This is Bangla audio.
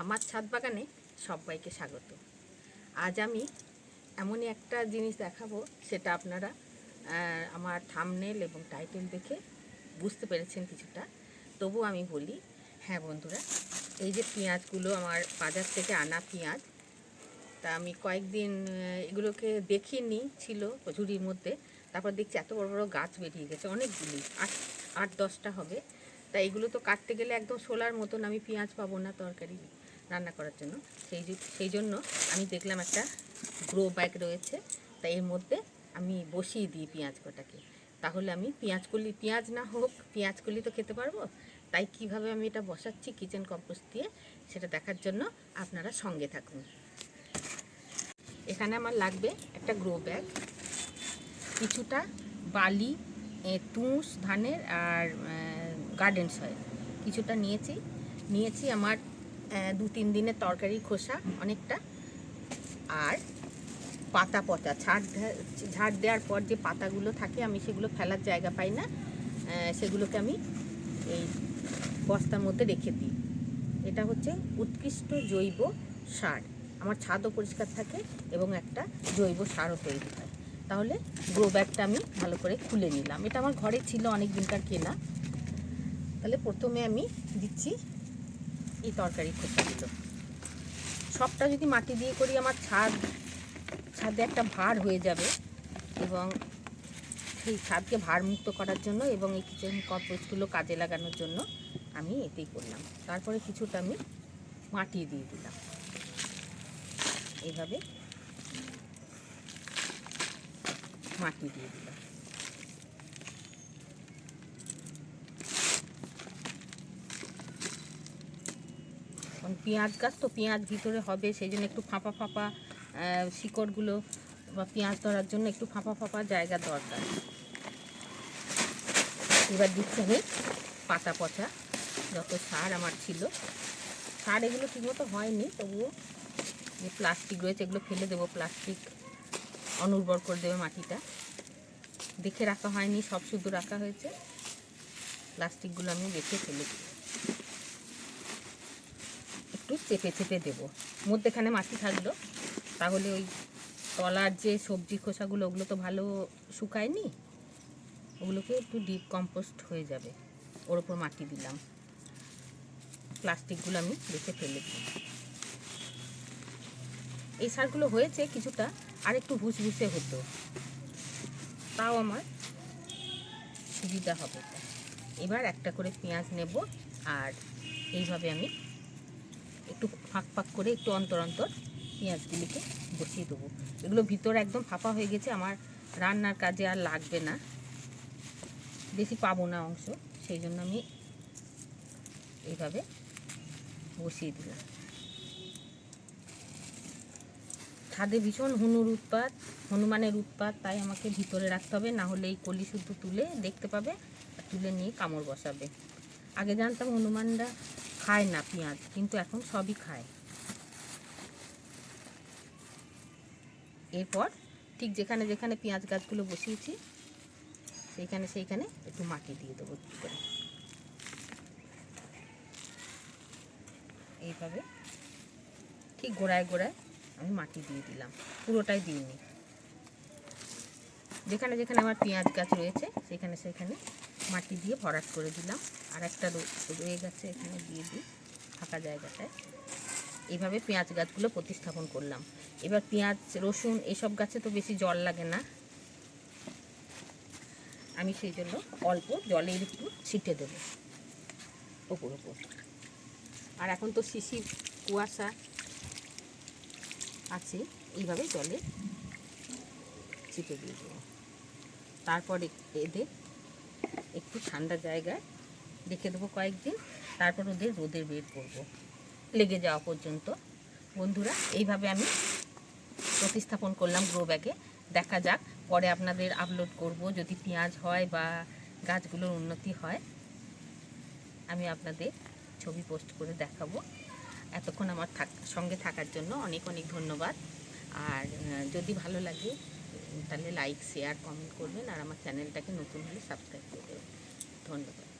আমার ছাদ বাগানে সবাইকে স্বাগত। আজ আমি এমনই একটা জিনিস দেখাবো, সেটা আপনারা আমার থামনেল এবং টাইটেল দেখে বুঝতে পেরেছেন কিছুটা। তবু আমি বলি হ্যাঁ বন্ধুরা, এই যে পেঁয়াজগুলো, আমার বাজার থেকে আনা পেঁয়াজ, তা আমি কয়েকদিন এগুলোকে দেখিনি, ছিল ঝুড়ির মধ্যে, তারপর দেখছি এত বড় বড় গাছ বেরিয়ে গেছে, অনেকগুলি, আট আট, দশটা হবে। তা এগুলো তো কাটতে গেলে একদম সোলার মতন আমি পেঁয়াজ পাবো না তরকারি রান্না করার জন্য। সেই সেই জন্য আমি দেখলাম একটা গ্রো ব্যাগ রয়েছে। তা এর মধ্যে আমি বসিয়ে দিই পেঁয়াজ কটাকে। তাহলে আমি পেঁয়াজ কলি পেঁয়াজ না হোক, পেঁয়াজ কলি তো খেতে পারব। তাই কীভাবে আমি এটা বসাচ্ছি কিচেন কম্পোস্ট দিয়ে, সেটা দেখার জন্য আপনারা সঙ্গে থাকুন। এখানে আমার লাগবে একটা গ্রো ব্যাগ কিছুটা বালি তুষ, ধানের আর গার্ডেন সয়েল কিছুটা নিয়েছি। নিয়েছি আমার দু তিন দিনের তরকারি খোসা অনেকটা। আর পাতা পচা দে- ঝাড় দেওয়ার পর যে পাতাগুলো থাকে, আমি সেগুলো ফেলার জায়গা পাই না। সেগুলোকে আমি এই বস্তার মধ্যে রেখে দিই। এটা হচ্ছে উৎকৃষ্ট জৈব সার। আমার ছাদও পরিষ্কার থাকে এবং একটা জৈব সারও তৈরি হয়। তাহলে গ্রো ব্যাগটা আমি ভালো করে খুলে নিলাম। এটা আমার ঘরে ছিল অনেক দিনকার কেনা। তাহলে প্রথমে আমি দিচ্ছি এই তরকারি খোসাগুলো। সবটা যদি মাটি দিয়ে করি, আমার ছাদ, ছাদে একটা ভার হয়ে যাবে এবং সেই ছাদকে ভারমুক্ত করার জন্য এবং এই কিচেন কম্পোস্টগুলো কাজে লাগানোর জন্য আমি এতেই করলাম। তারপরে কিছুটা আমি মাটি দিয়ে দিলাম। এইভাবে মাটি দিয়ে দিলাম। পেঁয়াজ গাছ তো পেঁয়াজ ভিতরে হবে সেই জন্য একটু ফাঁপা ফাঁপা শিকড়গুলো বা পেঁয়াজ ধরার জন্য একটু ফাঁপা ফাঁপা জায়গা দরকার। এবার দিচ্ছি আমি পাতা পচা, যত সার আমার ছিল। সার এগুলো ঠিকমতো হয়নি, তবুও যে প্লাস্টিক রয়েছে এগুলো ফেলে দেবো, প্লাস্টিক অনুর্বর করে দেবে মাটিটা। দেখে রাখা হয়নি, সব শুধু রাখা হয়েছে। প্লাস্টিকগুলো আমি দেখে ফেলে দিই একটু চেপে চেপে দেবো। মধ্যেখানে মাটি থাকল। তাহলে ওই তলার যে সবজি খোসাগুলো, ওগুলো তো ভালো শুকায়নি? ওগুলোকে একটু ডিপ কম্পোস্ট হয়ে যাবে। ওর ওপর মাটি দিলাম। প্লাস্টিকগুলো আমি রেখে ফেলে দিই এই সারগুলো হয়েছে কিছুটা, আর একটু ভুসভুসে হতো। তাও আমার সুবিধা হবে। এবার একটা করে পেঁয়াজ নেব, আর এইভাবে আমি একটু ফাঁক ফাঁক করে একটু অন্তর অন্তর পেঁয়াজগুলিকে বসিয়ে দেবো। এগুলো ভিতরে একদম ফাঁপা হয়ে গেছে, আমার রান্নার কাজে আর লাগবে না। বেশি পাবো না অংশ, সেই জন্য আমি এইভাবে বসিয়ে দিলাম। ছাদে ভীষণ হনুর উৎপাত, হনুমানের উৎপাত, তাই আমাকে ভিতরে রাখতে হবে, না হলে এই কলি শুদ্ধ তুলে দেখতে পাবে, তুলে নিয়ে কামড় বসাবে। আগে জানতাম হনুমানরা খায় না পেঁয়াজ, কিন্তু এখন সবই খায়। এরপর ঠিক যেখানে যেখানে পেঁয়াজ গাছগুলো বসিয়েছি, সেইখানে সেইখানে একটু মাটি দিয়ে দেবো করে। এইভাবে ঠিক গোড়ায় গোড়ায় আমি মাটি দিয়ে দিলাম, পুরোটাই দিইনি যেখানে যেখানে আমার পেঁয়াজ গাছ রয়েছে, সেখানে সেখানে মাটি দিয়ে ভরাট করে দিলাম। আর একটা রয়ে গেছে এখানে দিয়ে দিই ফাঁকা জায়গাটায়। এইভাবে পেঁয়াজ গাছগুলো প্রতিস্থাপন করলাম। এবার পেঁয়াজ, রসুন এসব গাছে তো বেশি জল লাগে না। আমি সেই জন্য অল্প জলের একটু ছিটে দেবো ওপর ওপর। আর এখন তো শিশির কুয়াশা আছে, এইভাবে জলে ছিটে দিয়ে দেবো। তারপরে এদের একটু ঠান্ডা জায়গায় রেখে দেবো কয়েকদিন, তারপর ওদের রোদের বের করব। লেগে যাওয়া পর্যন্ত। বন্ধুরা, এইভাবে আমি প্রতিস্থাপন করলাম গ্রো ব্যাগে দেখা যাক, পরে আপনাদের আপলোড করব। যদি পেঁয়াজ হয় বা গাছগুলোর উন্নতি হয়, আমি আপনাদের ছবি পোস্ট করে দেখাবো। এতক্ষণ আমার থাক, সঙ্গে থাকার জন্য অনেক অনেক ধন্যবাদ। আর যদি ভালো লাগে তাহলে লাইক শেয়ার কমেন্ট করবেন আর আমার চ্যানেলটাকে নতুন হলে সাবস্ক্রাইব করে দেবেন। ধন্যবাদ।